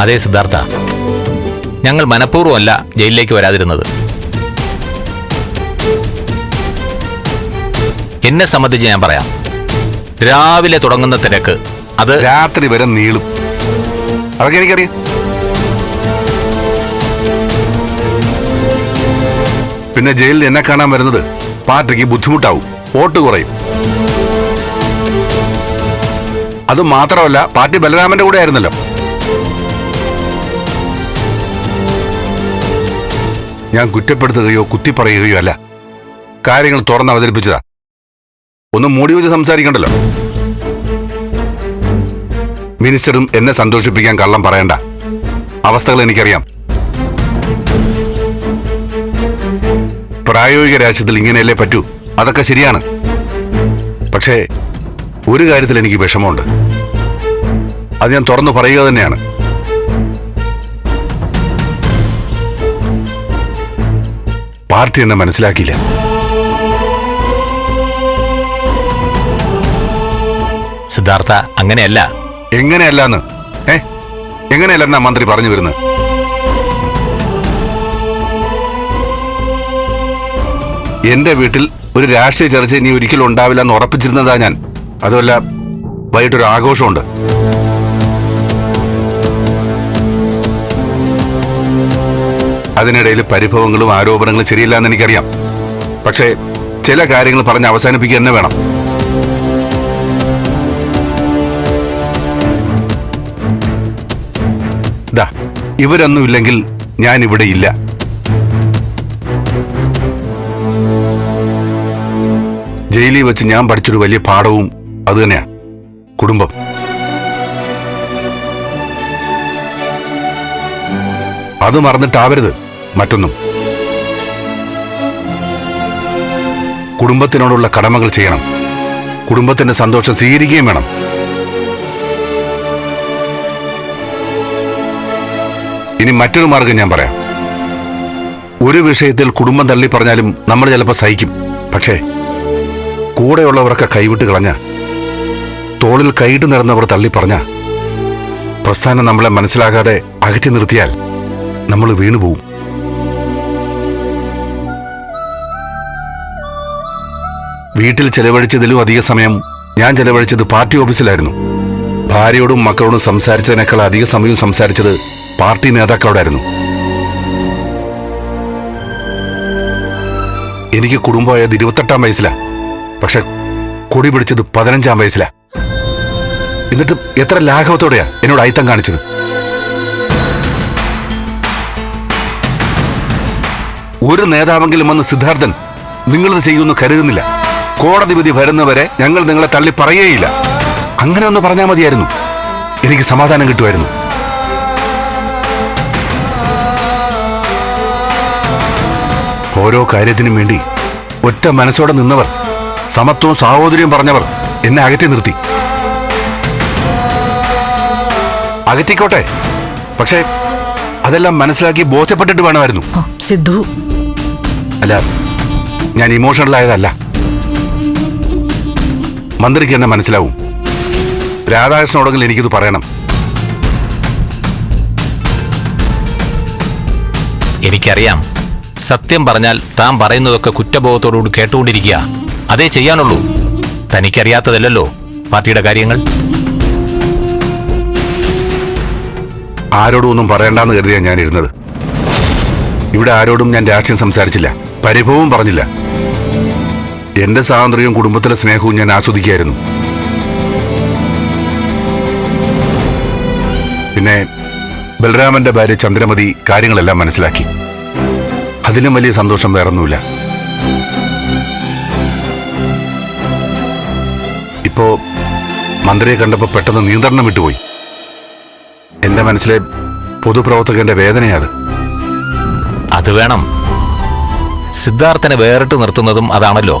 അതേ സിദ്ധാർത്ഥ. ഞങ്ങൾ മനഃപൂർവമല്ല ജയിലിലേക്ക് വരാതിരുന്നത്. എന്നെ സംബന്ധിച്ച് ഞാൻ പറയാം. രാവിലെ തുടങ്ങുന്ന തിരക്ക് അത് രാത്രി വരെ നീളും. അതൊക്കെ എനിക്കറിയാം. പിന്നെ ജയിലിൽ എന്നെ കാണാൻ വരുന്നത് പാർട്ടിക്ക് ബുദ്ധിമുട്ടാവും വോട്ട് കുറയും. അത് മാത്രമല്ല പാർട്ടി ബലരാമന്റെ കൂടെ ആയിരുന്നല്ലോ. ഞാൻ കുറ്റപ്പെടുത്തുകയോ കുത്തി പറയുകയോ അല്ല. കാര്യങ്ങൾ തുറന്ന് അവതരിപ്പിച്ചതാ. ഒന്ന് മൂടി വെച്ച് സംസാരിക്കണ്ടല്ലോ. മിനിസ്റ്ററും എന്നെ സന്തോഷിപ്പിക്കാൻ കള്ളം പറയണ്ട. അവസ്ഥകൾ എനിക്കറിയാം. പ്രായോഗിക രാജ്യത്തിൽ ഇങ്ങനെയല്ലേ പറ്റൂ? അതൊക്കെ ശരിയാണ്. പക്ഷേ ഒരു കാര്യത്തിൽ എനിക്ക് വിഷമമുണ്ട്. അത് ഞാൻ തുറന്നു പറയുക തന്നെയാണ്. പാർട്ടി എന്നെ മനസ്സിലാക്കിയില്ല. സിദ്ധാർത്ഥ അങ്ങനെയല്ല. എങ്ങനെയല്ലാന്ന്? ഏ? എങ്ങനെയല്ലെന്നാ മന്ത്രി പറഞ്ഞു വരുന്നത്? എന്റെ വീട്ടിൽ ഒരു രാഷ്ട്രീയ ചർച്ച ഇനി ഒരിക്കലും ഉണ്ടാവില്ല എന്ന് ഉറപ്പിച്ചിരുന്നതാ ഞാൻ. അതുമല്ല വൈകിട്ടൊരു ആഘോഷമുണ്ട്. അതിനിടയിൽ പരിഭവങ്ങളും ആരോപണങ്ങളും ശരിയില്ല എന്ന് എനിക്കറിയാം. പക്ഷേ ചില കാര്യങ്ങൾ പറഞ്ഞ് അവസാനിപ്പിക്കുക തന്നെ വേണം. ദാ ഇവരൊന്നും ഇല്ലെങ്കിൽ ഞാൻ ഇവിടെ ഇല്ല. ജയിലിൽ വെച്ച് ഞാൻ പഠിച്ചൊരു വലിയ പാഠവും അതുതന്നെയാണ് തന്നെയാ. കുടുംബം. അത് മറന്നിട്ടാവരുത്. മറ്റൊന്നും. കുടുംബത്തിനോടുള്ള കടമകൾ ചെയ്യണം. കുടുംബത്തിന്റെ സന്തോഷം സ്വീകരിക്കുകയും വേണം. ഇനി മറ്റൊരു മാർഗം ഞാൻ പറയാം. ഒരു വിഷയത്തിൽ കുടുംബം തള്ളി പറഞ്ഞാലും നമ്മൾ ചിലപ്പോൾ സഹിക്കും. പക്ഷേ കൂടെയുള്ളവരൊക്കെ കൈവിട്ട് കളഞ്ഞ തോളിൽ കൈയിട്ട് നിറഞ്ഞവർ തള്ളി പറഞ്ഞ പ്രസ്ഥാനം നമ്മളെ മനസ്സിലാകാതെ അകറ്റി നിർത്തിയാൽ നമ്മൾ വീണുപോകും വീട്ടിൽ ചെലവഴിച്ചതിലും അധിക സമയം ഞാൻ ചെലവഴിച്ചത് പാർട്ടി ഓഫീസിലായിരുന്നു. ഭാര്യയോടും മക്കളോടും സംസാരിച്ചതിനേക്കാൾ അധിക സമയം സംസാരിച്ചത് പാർട്ടി നേതാക്കളോടായിരുന്നു. എനിക്ക് കുടുംബമായത് ഇരുപത്തെട്ടാം വയസ്സിലാ. പക്ഷെ കൊടി പിടിച്ചത് പതിനഞ്ചാം വയസ്സിലാ. എന്നിട്ട് എത്ര ലാഘവത്തോടെയാ എന്നോട് അയിത്തം കാണിച്ചത്? ഒരു നേതാവെങ്കിലും വന്ന് സിദ്ധാർത്ഥൻ നിങ്ങളിത് ചെയ്യുമെന്ന് കരുതുന്നില്ല. കോടതി വിധി വരുന്നവരെ ഞങ്ങൾ നിങ്ങളെ തള്ളി പറയുകയില്ല. അങ്ങനെ ഒന്ന് പറഞ്ഞാൽ മതിയായിരുന്നു. എനിക്ക് സമാധാനം കിട്ടുമായിരുന്നു. ഓരോ കാര്യത്തിനും വേണ്ടി ഒറ്റ മനസ്സോടെ നിന്നവർ സമത്വവും സാഹോദര്യവും പറഞ്ഞവർ എന്നെ അകറ്റി നിർത്തി. അകറ്റിക്കോട്ടെ. പക്ഷേ അതെല്ലാം മനസ്സിലാക്കി ബോധ്യപ്പെട്ടിട്ട് വേണമായിരുന്നു. സിദ്ധു. അല്ല ഞാൻ ഇമോഷണൽ ആയതല്ല. മന്ത്രിക്ക് എന്നെ മനസ്സിലാവും. രാധാകൃഷ്ണനോടെങ്കിലും എനിക്കിത് പറയണം. എനിക്കറിയാം. സത്യം പറഞ്ഞാൽ താൻ പറയുന്നതൊക്കെ കുറ്റബോധത്തോടുകൂടി കേട്ടുകൊണ്ടിരിക്കുക. അതേ ചെയ്യാനുള്ളൂ. തനിക്കറിയാത്തതല്ലോ പാർട്ടിയുടെ കാര്യങ്ങൾ. ആരോടും ഒന്നും പറയണ്ടെന്ന് കരുതിയാണ് ഞാൻ ഇരുന്നത് ഇവിടെ ആരോടും ഞാൻ രാഷ്ട്രീയം സംസാരിച്ചില്ല. പരിഭവവും പറഞ്ഞില്ല. എന്റെ സ്വാതന്ത്ര്യവും കുടുംബത്തിലെ സ്നേഹവും ഞാൻ ആസ്വദിക്കായിരുന്നു. പിന്നെ ബലരാമന്റെ ഭാര്യ ചന്ദ്രമതി കാര്യങ്ങളെല്ലാം മനസ്സിലാക്കി. അതിലും വലിയ സന്തോഷം വേറൊന്നുമില്ല. ഇപ്പോ മന്ത്രിയെ കണ്ടപ്പോ പെട്ടെന്ന് നിയന്ത്രണം വിട്ടുപോയി. എന്റെ മനസ്സിലെ പൊതുപ്രവർത്തകന്റെ വേദനയത് അത് വേണം. സിദ്ധാർത്ഥനെ വേറിട്ട് നിർത്തുന്നതും അതാണല്ലോ.